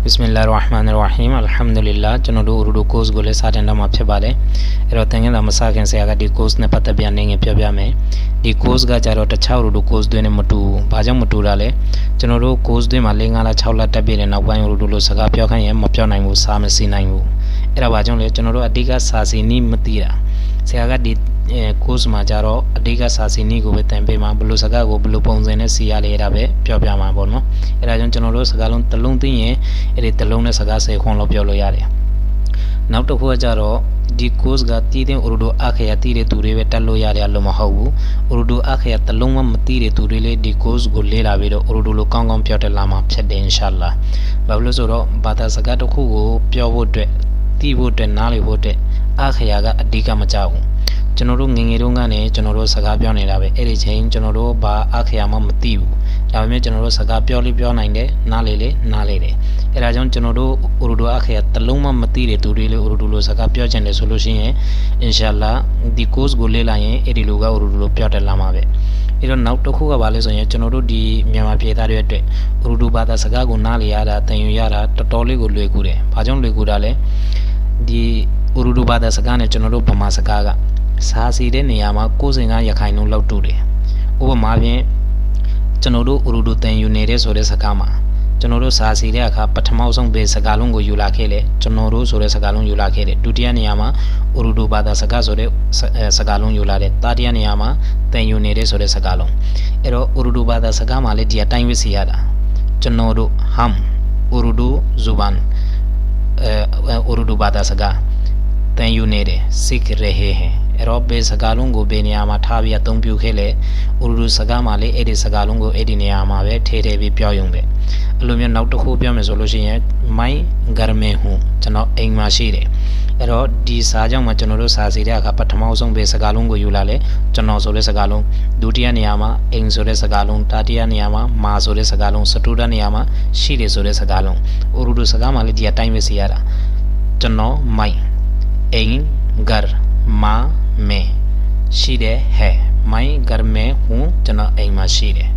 Bismillah ar-Rahman ar-Rahim Alhamdulillah ကျွန်တော်တို့ Urdu course ကိုလည်းစတင်တော့မှာဖြစ်ပါတယ်အဲ့တော့တန်ခင်းသာမစခင်ဆရာကဒီ course နဲ့ပတ်သက်ပြန်နေငယ်ပြောပြမယ်ဒီ course ကကြတော့တခြား Urdu course တွေနဲ့မတူဘူးဘာကြောင့်မတူတာလဲကျွန်တော်တို့ course တွေမှာ၄၅လ6လတက်ပြည့်တဲ့နောက်ပိုင်း Urdu လို့စကားပြောခိုင်းရင်မပြောနိုင်ဘူးစာမစီနိုင်ဘူးအဲ့ဒါဘာကြောင့်လဲကျွန်တော်တို့အဓိကစာစီနီးမသိတာဆရာကဒီ အဲ course မှာကြတော့အဓိကစာစီနီးကိုပဲသင်ပေးမှာဘယ်လိုစကားကိုဘယ်လိုပုံစံနဲ့စီရလဲအဲ့ဒါပဲပြောပြမှာပေါ့နော်အဲ့ဒါကြောင့်ကျွန်တော်တို့စကားလုံးတစ်လုံးသိရင်အဲ့ဒီတစ်လုံးနဲ့စကား10ခွန်းလောက်ပြောလို့ရတယ်နောက်တစ်ခုကကြတော့ဒီ course ကတည်တဲ့ Urdu အခရာတည်တဲ့သူတွေပဲတက်လို့ရတယ်လို့မဟုတ်ဘူး Urdu အခရာတစ်လုံးမှမတည်တဲ့သူတွေလည်းဒီ course ကိုလေ့လာပြီးတော့ Urdu လိုကောင်းကောင်းပြောတတ်လာမှာဖြစ်တယ် inshallah ဘာလို့လဲဆိုတော့ဘာသာစကားတစ်ခုကိုပြောဖို့အတွက်တည်ဖို့အတွက်နားလည်ဖို့အတွက်အခရာကအဓိကမကြဘူး ကျွန်တော်တို့ငယ်ငယ်တုန်းကနေကျွန်တော်တို့စကားပြောနေတာပဲအဲ့ဒီချိန်ကျွန်တော်တို့ဘာအခရာမှမသိဘူးဒါပေမဲ့ကျွန်တော်တို့စကားပြောလေးပြောနိုင်တယ်နားလေလေနားလေတယ်အဲ့ဒါကြောင့်ကျွန်တော်တို့ဥရဒူအခရာတစ်လုံးမှမသိတဲ့သူတွေလေဥရဒူလိုစကားပြောချင်တယ်ဆိုလို့ရှိရင်အင်ရှာလာဒီ course ကိုလေ့လာရင်အဲ့ဒီလိုကဥရဒူလိုပြောတတ်လာမှာပဲအဲ့တော့နောက်တစ်ခုကဘာလဲဆိုရင်ကျွန်တော်တို့ဒီမြန်မာပြည်သားတွေအတွက်ဥရဒူဘာသာစကားကိုနားလေရတာသင်ယူရတာတော်တော်လေးကိုလွယ်ကူတယ်ဘာကြောင့်လွယ်ကူတာလဲဒီဥရဒူဘာသာစကားနဲ့ကျွန်တော်တို့ဗမာစကားက စာစီတဲ့နေရာမှာကိုယ်စင်ကရခိုင်နှုန်းလောက်တူတယ်ဥပမာဖြင့်ကျွန်တော်တို့ဥရဒူသင်ယူနေတဲ့ဆိုတဲ့စကားမှာကျွန်တော်တို့စာစီတဲ့အခါပထမဆုံးပဲစကားလုံးကိုယူလာခဲ့လေကျွန်တော်တို့ဆိုတဲ့စကားလုံးယူလာခဲ့တယ်ဒုတိယနေရာမှာဥရဒူဘာသာစကားဆိုတဲ့စကားလုံးယူလာတယ်တတိယနေရာမှာသင်ယူနေတဲ့ဆိုတဲ့စကားလုံးအဲ့တော့ဥရဒူဘာသာစကားမှာလည်းဒီအတိုင်းပဲစီရတာကျွန်တော်တို့ ham ဥရဒူဇူဘန်အဲဥရဒူဘာသာစကားသင်ယူနေတယ်စိတ်ရဟဲဟဲ အဲ့တော့ဘေစကားလုံးကိုဘေနေရာမှာထားပြီးအသုံးပြုခဲ့လေဥရဒူစကားမှာလည်းအဲ့ဒီစကားလုံးကိုအဲ့ဒီနေရာမှာပဲထည့်ထည့်ပြီးပြောရုံပဲအဲ့လိုမျိုးနောက်တစ်ခုပြောမယ်ဆိုလို့ရှိရင်မိုင်းဂရမေဟူကျွန်တော်အိမ်မှာရှိတယ်အဲ့တော့ဒီစာကြောင့်မှကျွန်တော်တို့စာစီတဲ့အခါပထမဆုံးဘေစကားလုံးကိုယူလာလေကျွန်တော်ဆိုတဲ့စကားလုံးဒုတိယနေရာမှာအိမ်ဆိုတဲ့စကားလုံးတတိယနေရာမှာမာဆိုတဲ့စကားလုံးစတုဒ္ဒနေရာမှာရှိတယ်ဆိုတဲ့စကားလုံးဥရဒူစကားမှာလည်းဒီအတိုင်းပဲစီရတာကျွန်တော်မိုင်းအိမ်ဂရ မာမေရှိတယ်ဟဲမိုင်းဂရမေဟူကျွန်တော်အိမ်မှာရှိတယ်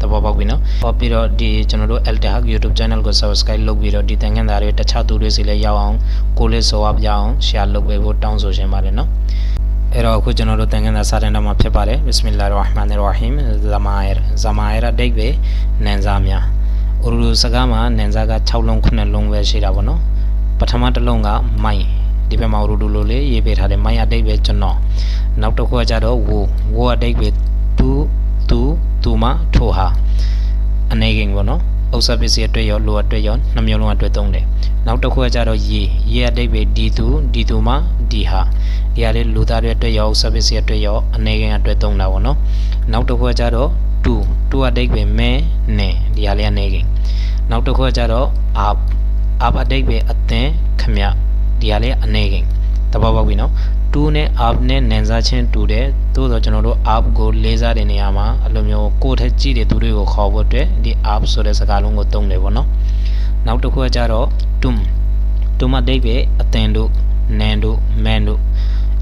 တဘောပေါက်ပြီနော်။ဟောပြီးတော့ဒီကျွန်တော်တို့ Altahak YouTube Channel ကို Subscribe လုပ်ပြီးတော့ဒီတန်ခင်းသားတွေတခြားသူတွေစီလည်းရောက်အောင်ကိုလေးဆိုအပ်ရအောင် Share လုပ်ပေးဖို့တောင်းဆိုရှင်ပါတယ်နော်။အဲ့တော့အခုကျွန်တော်တို့တန်ခင်းသားစာတန်တော့မှာဖြစ်ပါတယ်။ Bismillahir Rahmanir Rahim Zamair Zamair အတိတ်ပဲနန်စာများ။ဥရူစကားမှာနန်စာက6လုံး9လုံးပဲရှိတာပေါ့နော်။ပထမတစ်လုံးကမိုင်း ဒီဘက်မှာရူဒူလိုလေးရေးပေးထားတယ်မိုင်းအတိတ်ပဲကျွန်တော်နောက်တစ်ခုကကြတော့ဝူဝူအတိတ်ပဲသူသူသူမထိုဟာအနေကင်ပေါ့နော်ဥစ္စာပစ္စည်းအတွက်ရောလိုအတွက်ရောနှမျိုးလုံးအတွက်သုံးတယ်နောက်တစ်ခုကကြတော့ရေရေအတိတ်ပဲဒီသူဒီသူမဒီဟာဒီဟာလေးလူသားတွေအတွက်ရောဥစ္စာပစ္စည်းအတွက်ရောအနေကင်အတွက်သုံးတာပေါ့နော်နောက်တစ်ခုကကြတော့တူတူအတိတ်ပဲမဲနဲ့ဒီဟာလေးအနေကင်နောက်တစ်ခုကကြတော့အာအာအတိတ်ပဲအသင်ခမ ဒီဟာလေးအနေကင်တဘောပေါက်ပြီနော်တူနဲ့ up နဲ့နန်စားချင်းတူတယ်သို့တော့ကျွန်တော်တို့ up ကိုလေးစားတဲ့နေရာမှာအလိုမျိုးကိုယ်ထက်ကြည့်တဲ့သူတွေကိုခေါ်ဖို့အတွက်ဒီ up ဆိုတဲ့စကားလုံးကိုသုံးတယ်ပေါ့နော်နောက်တစ်ခုကကြတော့ tum tum အတိတ်ပဲအသင်တို့နန်တို့မန်တို့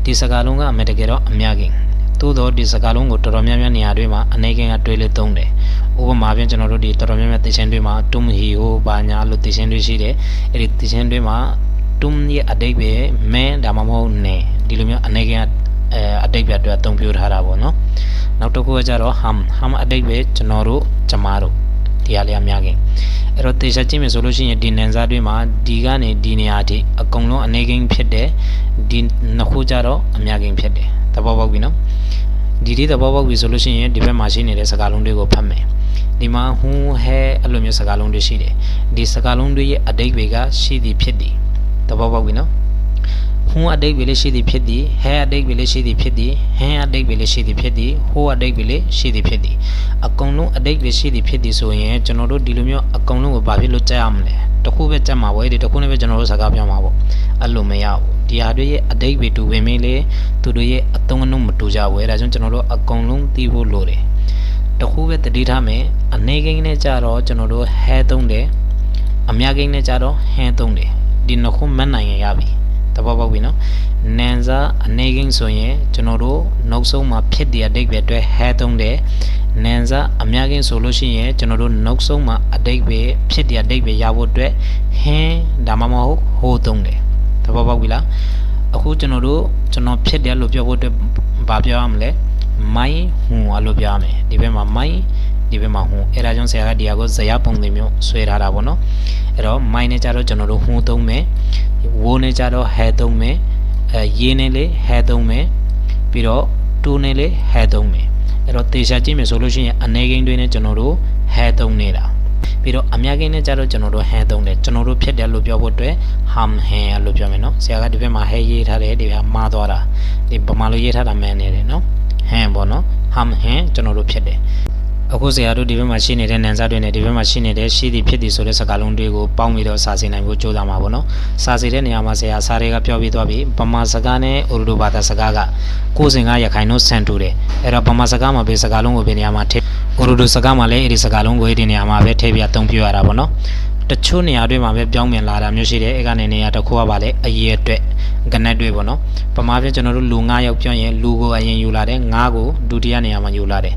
ဒီစကားလုံးကအမေတကယ်တော့အများကြီးသို့တော့ဒီစကားလုံးကိုတော်တော်များများနေရာတွေမှာအနေကင်ကတွေးလို့သုံးတယ်ဥပမာဖြင့်ကျွန်တော်တို့ဒီတော်တော်များများသိချင်းတွေမှာ tum hi ho ဘာညာလို့သိချင်းတွေရှိတယ်အဲ့ဒီသိချင်းတွေမှာ tum ရဲ့အတိတ်ပဲမင်းဒါမှမဟုတ်နေဒီလိုမျိုးအနေကအဲအတိတ်ပဲအတွက်အသုံးပြုထားတာပေါ့နော်နောက်တစ်ခုကကြတော့ ham ham အတိတ်ပဲကျွန်တော်တို့ကျမတို့ဒီဟာလေးအများကြီးအဲ့တော့တေချာကြည့်မယ်ဆိုလို့ရှိရင်ဒီနန်စားတွေမှာဒီကနေဒီနေရာထိအကုန်လုံးအနေကင်းဖြစ်တယ်ဒီနှစ်ခုကြတော့အများကြီးဖြစ်တယ်သဘောပေါက်ပြီနော်ဒီဒီသဘောပေါက်ပြီဆိုလို့ရှိရင်ဒီဘက်မှာရှိနေတဲ့စကားလုံးတွေကိုဖတ်မယ်ဒီမှာဟူးဟဲအဲ့လိုမျိုးစကားလုံးတွေရှိတယ်ဒီစကားလုံးတွေရဲ့အတိတ်တွေကရှိသည်ဖြစ်သည် သဘောပေါက်ပြီနော်ဟွန်းအတိတ်ပဲလေးရှိသည်ဖြစ်သည်ဟဲအတိတ်ပဲလေးရှိသည်ဖြစ်သည်ဟင်းအတိတ်ပဲလေးရှိသည်ဖြစ်သည်ဟိုးအတိတ်ပဲလေးရှိသည်ဖြစ်သည်အကုန်လုံးအတိတ်ပဲရှိသည်ဖြစ်သည်ဆိုရင်ကျွန်တော်တို့ဒီလိုမျိုးအကုန်လုံးကိုဘာဖြစ်လို့ကြက်ရမလဲတခုပဲကြက်မှာပေါ့ဒီတခုနဲ့ပဲကျွန်တော်တို့စကားပြောမှာပေါ့အဲ့လိုမရဘူးဒီဟာတွေရဲ့အတိတ်ပဲတူပင်မင်းလေသူတို့ရဲ့အသုံးအနှုန်းမတူကြဘူးအဲဒါကြောင့်ကျွန်တော်တို့အကုန်လုံးသိဖို့လိုတယ်တခုပဲတတိထားမယ်အနေကိန်းနဲ့ကြတော့ကျွန်တော်တို့ဟဲသုံးတယ်အများကိန်းနဲ့ကြတော့ဟင်းသုံးတယ် ဒီနှစ်ခုမနိုင်ရင်ရပြီသသဘောပေါက်ပြီနော်နန်စာအနေကင်းဆိုရင်ကျွန်တော်တို့နောက်ဆုံးမှာဖြစ်တဲ့အတိတ်ပဲအတွက် hair သုံးတယ်နန်စာအများကင်းဆိုလို့ရှိရင်ကျွန်တော်တို့နောက်ဆုံးမှာအတိတ်ပဲဖြစ်တဲ့အတိတ်ပဲရဖို့အတွက် hin ဒါမှမဟုတ် ho သုံးတယ်သဘောပေါက်ပြီလားအခုကျွန်တော်တို့ကျွန်တော်ဖြစ်တယ်လို့ပြောဖို့အတွက်ဘာပြောရမလဲမိုင်းဟွန်အလို့ပြောရမယ်ဒီဘက်မှာမိုင်း ဒီဘက်မှာဟွန်အဲ့ဒါကြောင့်ဆရာကဒီဟာကိုဇယားပုံစံမျိုးဆွဲထားတာပေါ့နော်အဲ့တော့မိုင်းနဲ့ကြတော့ကျွန်တော်တို့ဟွန်သုံးမယ်ဝိုးနဲ့ကြတော့ဟဲသုံးမယ်အဲရေးနဲ့လေဟဲသုံးမယ်ပြီးတော့တူနဲ့လေဟဲသုံးမယ်အဲ့တော့တေချာကြည့်မယ်ဆိုလို့ရှိရင်အနေကိန်းတွေနဲ့ကျွန်တော်တို့ဟဲသုံးနေတာပြီးတော့အများကိန်းနဲ့ကြတော့ကျွန်တော်တို့ဟဲသုံးတယ်ကျွန်တော်တို့ဖြစ်တယ်လို့ပြောဖို့အတွက် ham ဟဲလို့ပြောမယ်နော်ဆရာကဒီဘက်မှာဟဲရေးထားတယ်ဒီဘက်မှားသွားတာဒီဗမာလိုရေးထားတာမှန်နေတယ်နော်ဟန်ပေါ့နော် ham ဟန်ကျွန်တော်တို့ဖြစ်တယ် အခုဆရာတို့ဒီဘက်မှာရှိနေတဲ့နန်စားတွေနဲ့ဒီဘက်မှာရှိနေတဲ့ရှိသည်ဖြစ်သည်ဆိုတဲ့စကားလုံးတွေကိုပေါင်းပြီးတော့စာစီနိုင်ဖို့ကြိုးစားမှာပေါ့နော်စာစီတဲ့နေရာမှာဆရာစာတွေကပြောပြီးသွားပြီဗမာစကားနဲ့ဥရဒူဘာသာစကားကကိုယ်စင်ကရခိုင်တို့ဆန်တူတယ်အဲ့တော့ဗမာစကားမှာပဲစကားလုံးကိုပဲနေရာမှာထည့်ဥရဒူစကားမှာလည်းအဲ့ဒီစကားလုံးကိုအဲ့ဒီနေရာမှာပဲထည့်ပြီးအသုံးပြုရတာပေါ့နော်တချို့နေရာတွေမှာပဲပြောင်းပြန်လာတာမျိုးရှိတယ်အဲ့ကနေနေရာတစ်ခုကပါလေအရေးအတွက်ကနက်တွေပေါ့နော်ပမာပြကျွန်တော်တို့လူ9ယောက်ပြောရင်လူကိုအရင်ယူလာတယ်9ကိုဒုတိယနေရာမှာယူလာတယ်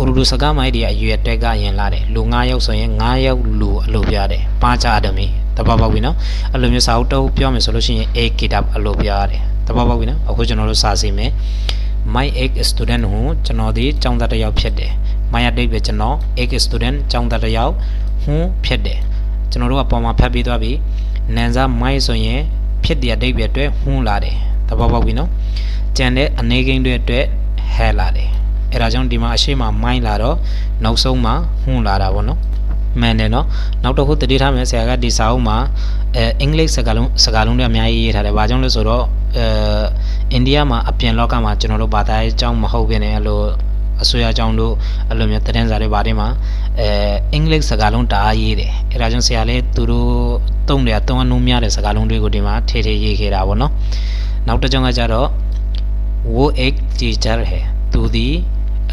ဥရဒူစကားမိုက်ဒီအရွယ်တက်ကအရင်လာတယ်လူ9ယောက်ဆိုရင်9ယောက်လူအလိုပြတယ်ပါချအဒမီတပတ်ပေါက်ပြီနော်အဲ့လိုမျိုးစာအုပ်တော့ပြောမယ်ဆိုလို့ရှိရင် a kitab အလိုပြရတယ်တပတ်ပေါက်ပြီနော်အခုကျွန်တော်တို့စာစီမယ် my egg student ဟိုကျွန်တော်ဒီကျောင်းသားတစ်ယောက်ဖြစ်တယ် my date ပဲကျွန်တော် egg student ကျောင်းသားတစ်ယောက်ဟွန်းဖြစ်တယ်ကျွန်တော်တို့ကပေါ်မှာဖတ်ပြီးသွားပြီနန်စာ my ဆိုရင်ဖြစ်တဲ့အတိတ်ပဲအတွက်ဟွန်းလာတယ်သဘောပေါက်ပြီနော်ကြံတဲ့အနေကိန်းတွေအတွက်ဟဲလာတယ် အဲဒါကြောင့်ဒီမှာအရှိမမိုင်းလာတော့နောက်ဆုံးမှာဟွန်းလာတာပေါ့နော်မှန်တယ်နော်နောက်တစ်ခုတတိထားမယ်ဆရာကဒီစာအုပ်မှာအဲအင်္ဂလိပ်စကားလုံးစကားလုံးတွေအများကြီးရေးထားတယ်။ဘာကြောင့်လဲဆိုတော့အဲအိန္ဒိယမှာအပြင်လောကမှာကျွန်တော်တို့ဘာသာရေးအကြောင်းမဟုတ်ဘဲနဲ့အဲ့လိုအစိုးရအကြောင်းတို့အဲ့လိုမျိုးသတင်းစာတွေဘာတွေမှာအဲအင်္ဂလိပ်စကားလုံးတအားရေးတယ်။အဲဒါကြောင့်ဆရာလည်းသူတို့တုံးတယ်တုံးအနှုံးများတဲ့စကားလုံးတွေကိုဒီမှာထေထေရေးခဲ့တာပေါ့နော်။နောက်တစ်ကြောင်းကကြတော့ wo ek teacher ဟဲ့သူဒီ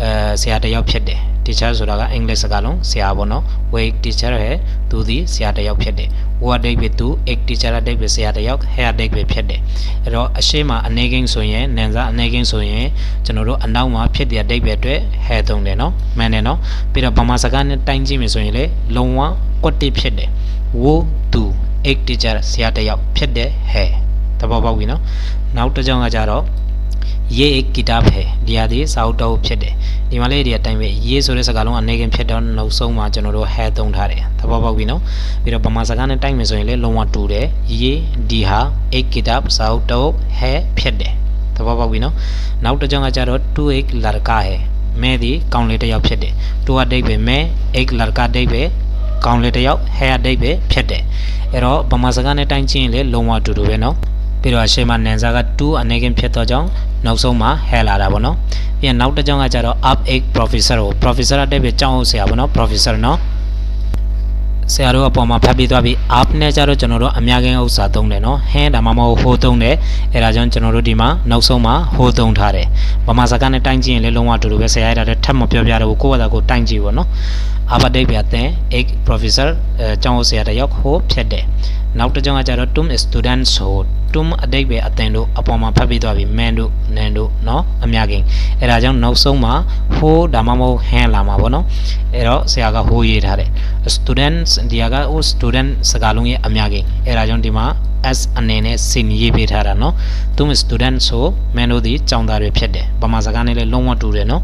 အဲဆရာတစ်ယောက်ဖြစ်တယ် teacher ဆိုတာကအင်္ဂလိပ်စကားလုံးဆရာပေါ့နော် wo ek teacher ဟဲ့သူဒီဆရာတစ်ယောက်ဖြစ်တယ် wo အတိတ်ပဲသူ ek teacher အတိတ်ပဲဆရာတစ်ယောက် hair အတိတ်ပဲဖြစ်တယ်အဲ့တော့အရှိမအနေကင်းဆိုရင်နန်စာအနေကင်းဆိုရင်ကျွန်တော်တို့အနောက်မှာဖြစ်တဲ့အတိတ်ပဲအတွက် hair သုံးတယ်နော်မှန်တယ်နော်ပြီးတော့ဗမာစကားနဲ့တိုင်းကြည့်မယ်ဆိုရင်လေလုံဝကွက်တစ်ဖြစ်တယ် wo သူ ek teacher ဆရာတစ်ယောက်ဖြစ်တယ် hair သဘောပေါက်ပြီနော်နောက်တစ်ကြောင်းကကြတော့ ရေဂီတာဖဲဒီဟာဒီစာအုပ်တော့ဖြစ်တယ်ဒီမှာလေးဒီအတိုင်းပဲရေဆိုတဲ့စကားလုံးအနေခင်ဖြစ်တော့နောက်ဆုံးမှာကျွန်တော်တို့ဟဲသုံးထားတယ်သဘောပေါက်ပြီနော်ပြီးတော့ဗမာစကားနဲ့တိုက်မယ်ဆိုရင်လည်းလုံးဝတူတယ်ရေဒီဟာအိဂီတာစာအုပ်တော့ဟဲဖြစ်တယ်သဘောပေါက်ပြီနော်နောက်တစ်ကြောင်းကကြတော့2 8လာကာဟဲမဲဒီကောင်းလေးတစ်ယောက်ဖြစ်တယ်တူအတိတ်ပဲမဲ8လာကာတိတ်ပဲကောင်းလေးတစ်ယောက်ဟဲအတိတ်ပဲဖြစ်တယ်အဲ့တော့ဗမာစကားနဲ့တိုင်းချင်းလည်းလုံးဝတူတူပဲနော် ပြီးတော့အရှိမနန်စာက2အနေကင်းဖြစ်တော့ကြောင်းနောက်ဆုံးမှာဟဲလာတာပေါ့နော်ပြီးရင်နောက်တစ်ကြောင်းကကြတော့ up 8 professor ကို professor အတက်ပြကျောင်းဟုတ်ဆရာပေါ့နော် professor နော်ဆရာတို့အပေါ်မှာဖတ်ပြီးသွားပြီး up နဲ့ကြတော့ကျွန်တော်တို့အများကြီးဥစ္စာသုံးတယ်နော်ဟင်းဒါမှမဟုတ်ဟိုသုံးတယ်အဲဒါကြောင့်ကျွန်တော်တို့ဒီမှာနောက်ဆုံးမှာဟိုသုံးထားတယ်ဗမာစကားနဲ့တိုင်းကြည့်ရင်လည်းလုံးဝအတူတူပဲဆရာရတာထပ်မပြောပြတော့ဘူးကိုယ့်ဘာသာကိုတိုင်းကြည့်ပေါ့နော် up အတက်ပြတဲ့8 professor အဲကျောင်းဟုတ်ဆရာတယောက်ဟိုဖြစ်တယ်နောက်တစ်ကြောင်းကကြတော့ tum students ဆို tum အတိတ်ပဲအတင်တို့အပေါ်မှာဖတ်ပြီးသွားပြီ man တို့ nan တို့เนาะအများကြီးအဲဒါကြောင့်နောက်ဆုံးမှာ ho ဒါမှမဟုတ် han လာမှာပေါ့เนาะအဲတော့ဆရာက ho ရေးထားတယ် students ဒီက o student စကားလုံးရဲ့အများကြီးအဲဒါကြောင့်ဒီမှာ s အနေနဲ့စင်ရေးပေးထားတာเนาะ tum student ဆို man တို့ဒီကျောင်းသားတွေဖြစ်တယ်ဗမာစကားနဲ့လည်းလုံးဝတူတယ်เนาะ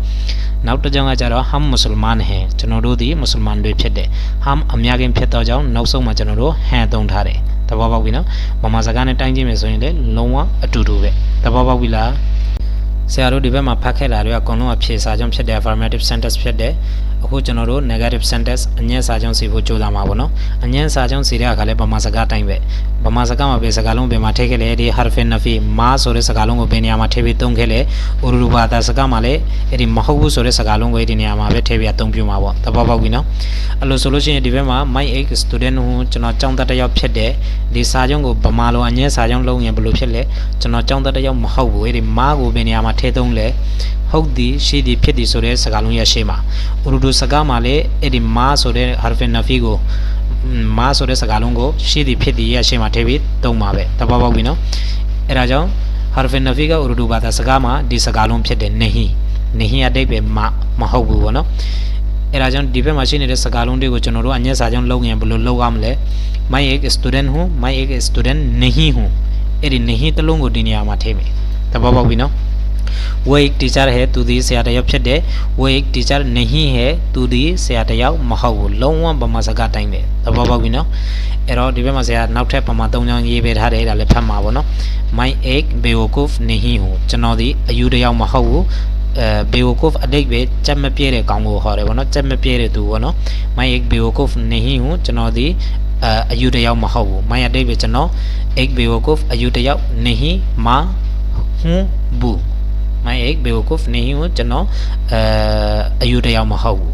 နောက်တစ်ကြောင်းကကြတော့ ham musulman ဟဲကျွန်တော်တို့ဒီ musulman တွေဖြစ်တယ် ham အများကြီးဖြစ်တော့ကြောင့်နောက်ဆုံးမှာကျွန်တော်တို့ han သုံးထားတယ် သဘောပေါက်ပြီနော်မမစကားနဲ့တိုင်းကြည့်မယ်ဆိုရင်လည်းလုံးဝအတူတူပဲသဘောပေါက်ပြီလားဆရာတို့ဒီဘက်မှာဖတ်ခဲ့တာတွေကအကုန်လုံးအဖြေစာကြောင့်ဖြစ်တဲ့ affirmative sentence ဖြစ်တယ် အခုကျွန်တော်တို့ negative sentence အငြင်းစာကြောင့်စီဖို့ကြိုးစားမှာပေါ့နော်အငြင်းစာကြောင့်စီတဲ့အခါလဲဗမာစကားတိုင်းပဲဗမာစကားမှာပဲစကားလုံးဘယ်မှာထည့်ခဲ့လဲဒီ harf nafi မာဆိုတဲ့စကားလုံးကိုဘယ်နေရာမှာထည့်ပြီးသုံးခဲ့လဲဥရူဘာသာစကားမှာလည်းအဲ့ဒီမဟုတ်ဘူးဆိုတဲ့စကားလုံးကိုဒီနေရာမှာပဲထည့်ပြီးအသုံးပြုမှာပေါ့သဘောပေါက်ပြီနော်အဲ့လိုဆိုလို့ရှိရင်ဒီဘက်မှာ my egg student ဟိုကျွန်တော်ကျောင်းသားတစ်ယောက်ဖြစ်တယ်ဒီစာကြောင့်ကိုဗမာလိုအငြင်းစာကြောင့်လုံးရင်ဘယ်လိုဖြစ်လဲကျွန်တော်ကျောင်းသားတစ်ယောက်မဟုတ်ဘူးအဲ့ဒီမာကိုဘယ်နေရာမှာထည့်သုံးလဲဟုတ်သည်ရှိသည်ဖြစ်သည်ဆိုတဲ့စကားလုံးရဲ့ရှေ့မှာဥရုဒုစကားမှာလည်းအဲ့ဒီမာဆိုတဲ့ harf nafi ကိုမာဆိုတဲ့စကားလုံးကိုရှိသည်ဖြစ်သည်ရဲ့ရှေ့မှာထည့်ပြီးသုံးပါပဲတဘောပေါက်ပြီနော်အဲ့ဒါကြောင့် harf nafi ကဥရုဒုဘာသာစကားမှာဒီစကားလုံးဖြစ်တယ်နေဟီနေဟီအတိတ်ပဲမမဟုတ်ဘူးပေါ့နော်အဲ့ဒါကြောင့်ဒီဘက်မှာရှိနေတဲ့စကားလုံးတွေကိုကျွန်တော်တို့အညက်စာကြောင့်လုပ်ရင်ဘယ်လိုလုပ်ရမလဲ my ek student hu my ek student nahi hu အဲ့ဒီ nahi တလုံးကိုဒီနေရာမှာထည့်မယ်တဘောပေါက်ပြီနော် वो एक टीचर है तू ဒီဆရာတယောက်ဖြစ်တယ် वो एक टीचर नहीं है तू ဒီဆရာတယောက်မဟုတ်ဘူးလုံးဝဗမာစကားတိုင်းပဲသဘောပေါက်ပြီနော်အဲ့တော့ဒီဘက်မှာဆရာနောက်ထပ်ပမာ၃ချောင်းရေးပေးထားတယ်ဒါလည်းဖတ်မှာပေါ့နော် मैं एक बेवकूफ नहीं हूँ ကျွန်တော်ဒီအယူတယောက်မဟုတ်ဘူးအဲဘေဝကုဖအတိတ်ပဲကြက်မပြည့်တဲ့ကောင်းကိုခေါ်တယ်ဗောနော်ကြက်မပြည့်တဲ့သူဗောနော်မိုင်ek bewakuf नहीं हूँ ကျွန်တော်ဒီအအယူတယောက်မဟုတ်ဘူးမိုင်အတိတ်ပဲကျွန်တော် ek bewakuf အယူတယောက် नहीं မဟွန်းဘူး မိုင်းအိတ်ဘေကိုနင်းကိုကျွန်တော်အဲအယူတယောက်မဟုတ်ဘူး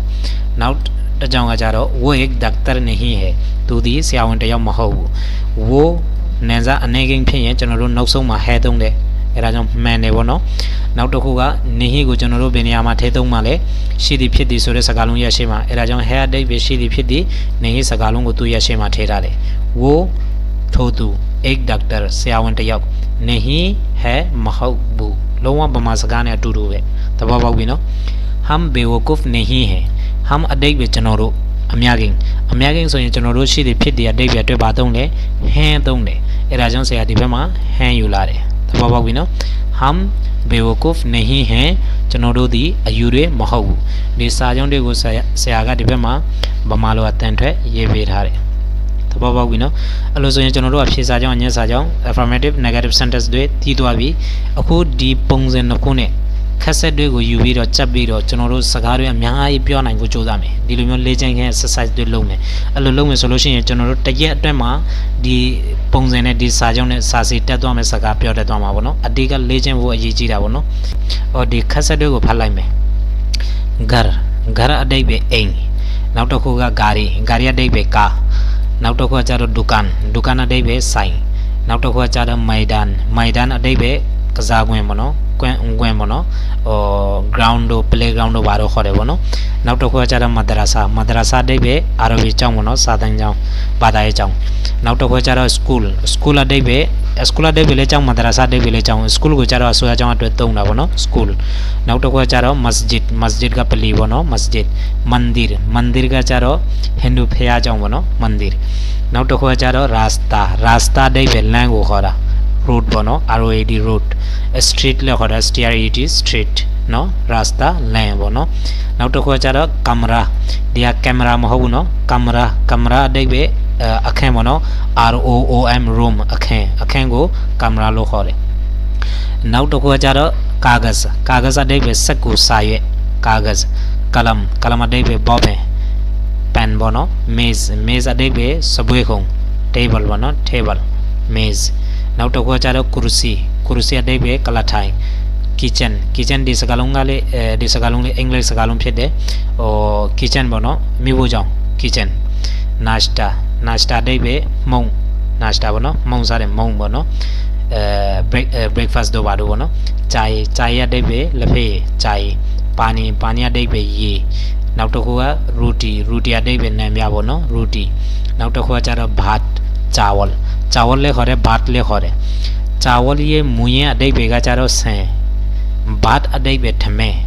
နောက်တကြောင်ကကြတော့ဝိတ်ဒေါက်တာနေဟင်းဟဲသူဒီဆရာဝန်တယောက်မဟုတ်ဘူးဝိုနန်စာအနေကင်းဖြစ်ရင်ကျွန်တော်တို့နောက်ဆုံးမှာဟဲသုံးတယ်အဲဒါကြောင့်မှန်တယ်ဗောနော်နောက်တစ်ခုကနေဟိကိုကျွန်တော်တို့ဘယ်နေရာမှာထဲသုံးမှလဲရှိသည်ဖြစ်သည်ဆိုတဲ့စကားလုံးရရှိမှာအဲဒါကြောင့် hair date ပဲရှိသည်ဖြစ်သည်နေဟိစကားလုံးကိုသူရရှိမှာထဲထားတယ်ဝိုထိုသူ egg doctor ဆရာဝန်တယောက်နေဟိဟဲမဟုတ်ဘူး လုံးဝဗမာစကားနဲ့အတူတူပဲသဘောပေါက်ပြီနော်ဟမ်ဘေဝကုဖ်နေဟီဟဲဟမ်အတိတ်ပဲကျွန်တော်တို့အများကြီးအများကြီးဆိုရင်ကျွန်တော်တို့ရှိတဲ့ဖြစ်တဲ့အတိတ်ပဲအတွက်ပါသုံးတယ်ဟန်သုံးတယ်အဲဒါကြောင့်ဆရာဒီဘက်မှာဟန်ယူလာတယ်သဘောပေါက်ပြီနော်ဟမ်ဘေဝကုဖ်နေဟီဟဲကျွန်တော်တို့ဒီအယူတွေမဟုတ်ဘူးဒီစာကြောင်းတွေကိုဆရာဆရာကဒီဘက်မှာဗမာလိုအတန်ထွက်ရေးပေးထားတယ် သဘောပေါက်ပြီနော်အဲ့လိုဆိုရင်ကျွန်တော်တို့ကဖြေစာကြောင်းအညက်စာကြောင်း affirmative negative sentence တွေတည်သွားပြီအခုဒီပုံစံတစ်ခုနဲ့ခက်ဆက်တွေကိုယူပြီးတော့ချက်ပြီးတော့ကျွန်တော်တို့စကားတွေအများကြီးပြောနိုင်ဖို့ကြိုးစားမယ်ဒီလိုမျိုးလေ့ကျင့်ခင်း exercise တွေလုပ်မယ်အဲ့လိုလုပ်မယ်ဆိုလို့ရှိရင်ကျွန်တော်တို့တစ်ရက်အတွင်းမှာဒီပုံစံနဲ့ဒီစာကြောင်းနဲ့စာစီတက်သွားမယ်စကားပြောတတ်သွားမှာပေါ့နော်အတိကလေ့ကျင့်ဖို့အရေးကြီးတာပေါ့နော်ဟောဒီခက်ဆက်တွေကိုဖတ်လိုက်မယ် gar gar အတိတ်ပဲအိမ်နောက်တစ်ခုကဂါရီဂါရီအတိတ်ပဲကား နောက်တစ်ခုကကျတော့ဒုကန်ဒုကန်အတိတ်ပဲဆိုင်နောက်တစ်ခုကကျတော့မိုင်ဒန်မိုင်ဒန်အတိတ်ပဲကစားကွင်းပေါ့နော်ကွင်းကွင်းပေါ့နော်ဟို ground တို့ playground တို့ဘာလို့ခေါ်တယ်ပေါ့နော်နောက်တစ်ခုကကျတော့မဒရာဆာမဒရာဆာအတိတ်ပဲအာရဗီကျောင်းပေါ့နော်စာသင်ကျောင်းဘာသာရေးကျောင်းနောက်တစ်ခုကကျတော့ school school အတိတ်ပဲ school အတိတ်ပဲလေကျောင်းမဒရာဆာအတိတ်ပဲလေကျောင်း school ကိုကျတော့အစိုးရကျောင်းအတွက်သုံးတာပေါ့နော် school နောက်တစ်ခုကကျတော့ masjid masjid ကပလီပေါ့နော် masjid mandir mandir ကကျတော့ hindu ဖះကျောင်းပေါ့နော် mandir နောက်တစ်ခုကကျတော့ rasta rasta အတိတ်ပဲလမ်းကိုခေါ်တာ road ပေါ့နော် ROAD road street လည်းခေါ်တာ STRET street နော် rasta လမ်းပေါ့နော်နောက်တစ်ခုကကျတော့ camera ဒီက camera မဟုတ် ဘူးနော် camera camera အတိတ်ပဲအခန်းပေါ့နော် R O O M room အခန်းအခန်းကို camera လို့ခေါ်တယ်နောက်တစ်ခုကကျတော့ kagas kagas အတိတ်ပဲစက်ကိုစာရွက် kagas kalam kalam အတိတ်ပဲ bobbin pen ပေါ့နော် maze maze အတိတ်ပဲစပွဲခုံ table ပေါ့နော် table maze နောက်တစ်ခုကကျတော့ kursi kursi အတိတ်ပဲကလထိုင် kitchen kitchen ဒီစကားလုံးကလည်းအဲဒီစကားလုံးလေးအင်္ဂလိပ်စကားလုံးဖြစ်တယ်ဟို kitchen ပေါ့နော်မိဖို့ကြောင့် kitchen nashta nashta အတိတ်ပဲမုံ nashta ပေါ့နော်မုံစားတယ်မုံပေါ့နော်အဲ break breakfast တို့ပါတို့ပေါ့နော်ဂျာရီဂျာရီအတိတ်ပဲလက်ဖေးဂျာရီပါနီပါနီအတိတ်ပဲရေနောက်တစ်ခုက roti roti အတိတ်ပဲနံပြပေါ့နော် roti နောက်တစ်ခုကကျတော့ bhat chawal chawal လည်းခေါ်တယ် bhat လည်းခေါ်တယ် chawal ရဲ့မူရင်းအတိတ်ပဲကကျတော့ဆန် bhat အတိတ်ပဲထမင်း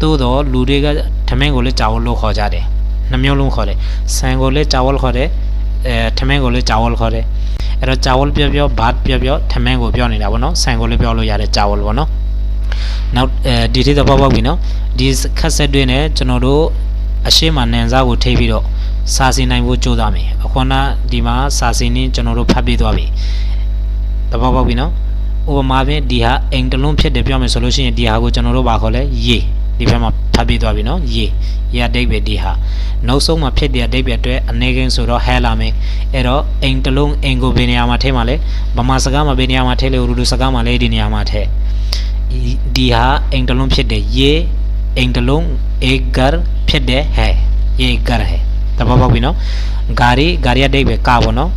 သို့တော့လူတွေကထမင်းကိုလည်း chawal လို့ခေါ်ကြတယ်နှမျိုးလုံးခေါ်တယ်ဆန်ကိုလည်း chawal ခေါ်တယ်အဲ ထမင်းကိုလည်း chawal ခေါ်တယ်အဲ့တော့ chawal ပြောပြော bhat ပြောပြောထမင်းကိုပြောနေတာဗောနော်ဆန်ကိုလည်းပြောလို့ရတယ် chawal ဗောနော်နောက်အဲဒီထိသဘောပေါက်ပြီနော်ဒီခက်ဆက်တွေနဲ့ကျွန်တော်တို့အရှိမနန်စားကိုထိပြီးတော့စာစီနိုင်ဖို့ကြိုးစားမယ်အခုနဒီမှာစာစီနင်းကျွန်တော်တို့ဖတ်ပြီးသွားပြီသဘောပေါက်ပြီနော်ဥပမာဖြင့်ဒီဟာအိမ်တလုံးဖြစ်တယ်ပြောမယ်ဆိုလို့ရှိရင်ဒီဟာကိုကျွန်တော်တို့ဘာခေါ်လဲရေ ဒီဘက်မှာဖတ်ပြီးသွားပြီနော်ရေရေအတိတ်ပဲဒီဟာနောက်ဆုံးမှာဖြစ်တဲ့အတိတ်ပဲအတွက်အနေကင်းဆိုတော့ဟဲလာမယ်အဲ့တော့အိမ်တလုံးအိမ်ကိုဘယ်နေရာမှာထဲမှာလဲဗမာစကားမှာဘယ်နေရာမှာထဲလဲဥရဒူစကားမှာလဲဒီနေရာမှာထဲဒီဟာအိမ်တလုံးဖြစ်တယ်ရေအိမ်တလုံးအေဂါဖြစ်တယ်ဟဲရေဂါဟဲတဘောပေါက်ပြီနော်ဂါရီဂါရီအတိတ်ပဲကာပေါ့နော်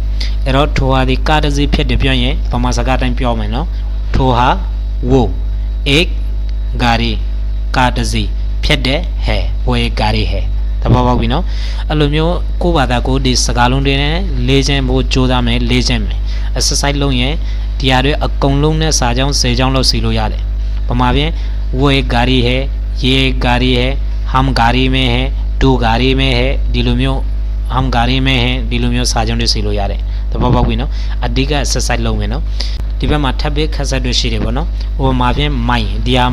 အဲ့တော့ထိုဟာဒီကာတစီဖြစ်တယ်ပြောရင်ဗမာစကားတိုင်းပြောမယ်နော်ထိုဟာဝိုအေဂါရီ ကာတစီဖြစ်တယ်ဟဲဝေဂါရီဟဲတဘောပေါက်ပြီနော်အဲ့လိုမျိုးကိုယ့်ဘာသာကိုဒီစကားလုံးတွေနဲ့လေးချင်းဖို့ကြိုးစားမယ်လေးချင်းမယ် exercise လုပ်ရင်ဒီဟာတွေအကုန်လုံးနဲ့စာကြောင်း10ကြောင်းလောက်စီလို့ရတယ်ပမာဖြင့်ဝေဂါရီဟဲရေဂါရီဟဲဟမ်ဂါရီမဲဟဲဒူဂါရီမဲဟဲဒီလိုမျိုးဟမ်ဂါရီမဲဟဲဒီလိုမျိုးစာကြောင်းတွေစီလို့ရတယ်သဘောပေါက်ပြီနော်အဓိက exercise လုပ်မယ်နော် ဒီဘက်မှာထပ်ပြီးခက်ဆက်တွေရှိတယ်ပေါ့နော်ဥပမာဖြင့်မိုင်ဒီဟာ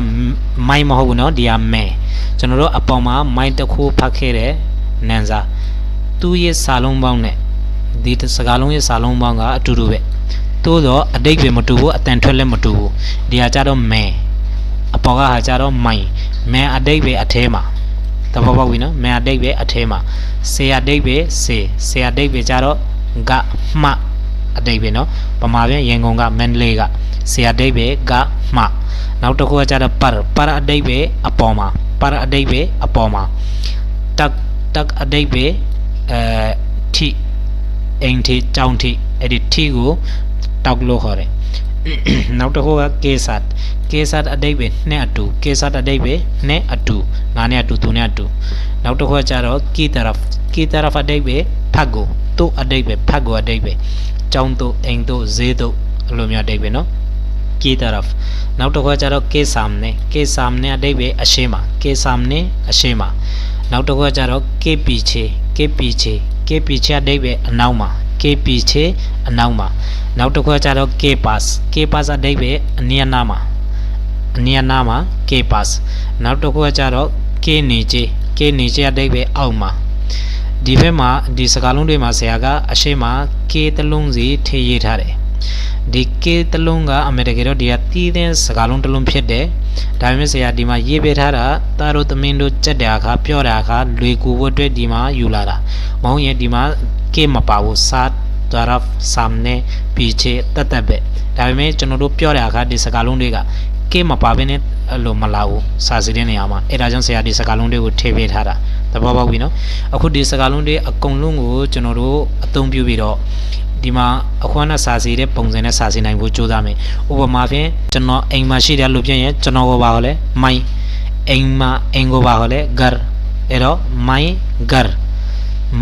မိုင်မဟုတ်ဘူးနော်ဒီဟာမဲကျွန်တော်တို့အပေါ်မှာမိုင်တစ်ခုဖတ်ခဲ့တဲ့နန်စာသူ့ရဲ့စာလုံးပေါင်းနဲ့ဒီစကားလုံးရဲ့စာလုံးပေါင်းကအတူတူပဲသို့တော့အတိတ်ပဲမတူဘူးအတန်ထွက်လည်းမတူဘူးဒီဟာကြတော့မဲအပေါ်ကဟာကြတော့မိုင်မဲအတိတ်ပဲအထဲမှာတဘောပေါက်ပြီနော်မဲအတိတ်ပဲအထဲမှာဆေအတိတ်ပဲဆေဆေအတိတ်ပဲကြတော့ဂမှ အတိတ်ပဲနော်ပမာပြန်ရန်ကုန်ကမန္တလေးကဆေအတိတ်ပဲဂမှနောက်တစ်ခုကကြတော့ပတ်ပတ်အတိတ်ပဲအပေါ်မှာပတ်အတိတ်ပဲအပေါ်မှာတက်တက်အတိတ်ပဲအဲထိအိမ်ထိကြောင်းထိအဲ့ဒီထိကိုတောက်လို့ခေါ်တယ်နောက်တစ်ခုကကေဆတ်ကေဆတ်အတိတ်ပဲနဲ့အတူကေဆတ်အတိတ်ပဲနဲ့အတူငါနဲ့အတူသူနဲ့အတူနောက်တစ်ခုကကြတော့ကီတရဖ်ကီတရဖ်အတိတ်ပဲဖတ်ကိုသူ့အတိတ်ပဲဖတ်ကိုအတိတ်ပဲ ကြောင်းသူအိမ်သူဈေးသူအဲ့လိုမျိုးအတိတ်ပဲနော်ကီတရဖ်နောက်တစ်ခုကကြတော့ကေဆမ်နေကေဆမ်နေအတိတ်ပဲအရှိမကေဆမ်နေအရှိမနောက်တစ်ခုကကြတော့ကေပီချေကေပီချေကေပီချေအတိတ်ပဲအနောက်မှာကေပီချေအနောက်မှာနောက်တစ်ခုကကြတော့ K pass K pass အဓိပ္ပာယ်အနီးအနားမှာအနီးအနားမှာ K pass နောက်တစ်ခုကကြတော့ K နေချေ K နေချေအဓိပ္ပာယ်အောက်မှာ ဒီဘက်မှာဒီစကားလုံးတွေမှာဆရာကအရှိမ K တလုံးစီထည့်ရေးထားတယ်ဒီ K တလုံးကအမေရိကန်တော့ဒီကတီးတဲ့စကားလုံးတစ်လုံးဖြစ်တယ်ဒါပေမဲ့ဆရာဒီမှာရေးပေးထားတာတာတို့သမင်းတို့ကြက်တဲ့အခါပြောတဲ့အခါလွေကူဖို့အတွက်ဒီမှာယူလာတာမဟုတ်ရင်ဒီမှာ K မပါဘူးစား taraf सामने पीछे တက်တက်ပဲဒါပေမဲ့ကျွန်တော်တို့ပြောတဲ့အခါဒီစကားလုံးတွေကကေမပါဘဲနဲ့အဲ့လိုမလာဘူးစာစီတဲ့နေရာမှာအဲ့ဒါကြောင့်ဆရာဒီစကားလုံးတွေကိုထည့်ပေးထားတာ သဘောပေါက်ပြီနော်အခုဒီစကားလုံးတွေအကုန်လုံးကိုကျွန်တော်တို့အသုံးပြုပြီးတော့ဒီမှာအခွမ်းနဲ့စာစီတဲ့ပုံစံနဲ့စာစီနိုင်ဖို့ကြိုးစားမယ်ဥပမာဖြင့်ကျွန်တော်အိမ်မှာရှိတယ်လို့ပြောရင်ကျွန်တော်ကပါဟောလဲမိုင်းအိမ်မှာအိမ်ကိုပါဟောလဲဂါအဲ့တော့မိုင်းဂါ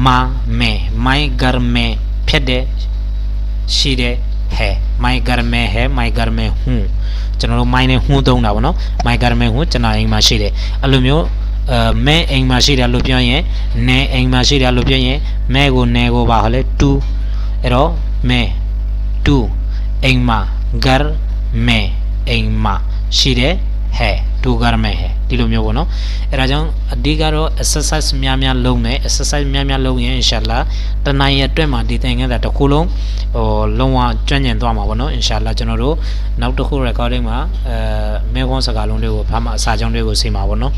မာမဲမိုင်းဂါမဲဖြစ်တဲ့ရှိတဲ့ဟဲမိုင်ဂရမဲဟဲမိုင်ဂရမဲဟွန်းကျွန်တော်တို့မိုင်နဲ့ဟွန်းသုံးတာပေါ့နော်မိုင်ဂရမဲဟွန်းကျွန်တော်အိမ်မှာရှိတယ်အဲ့လိုမျိုး အဲမဲအိမ်မှာရှိတယ်လို့ပြောရင်နဲအိမ်မှာရှိတယ်လို့ပြောရင်မဲကိုနဲကိုပါဟလဲတူအဲ့တော့မဲတူအိမ်မှာဂရမဲအိမ်မှာရှိတယ်ဟဲတူဂရမဲဟဲဒီလိုမျိုးပေါ့နော်အဲဒါကြောင့်အဓိကတော့ exercise များများလုပ်မယ် exercise များများလုပ်ရင် inshallah တနိုင်ရအတွက်မှာဒီသင်ခန်းစာတစ်ခုလုံးဟိုလုံးဝကျွမ်းကျင်သွားမှာပေါ့နော် inshallah ကျွန်တော်တို့နောက်တစ်ခု recording မှာအဲမဲခွန်းစကားလုံးတွေကိုဘာမှအစာကြောင်းတွေကိုစီမှာပေါ့နော်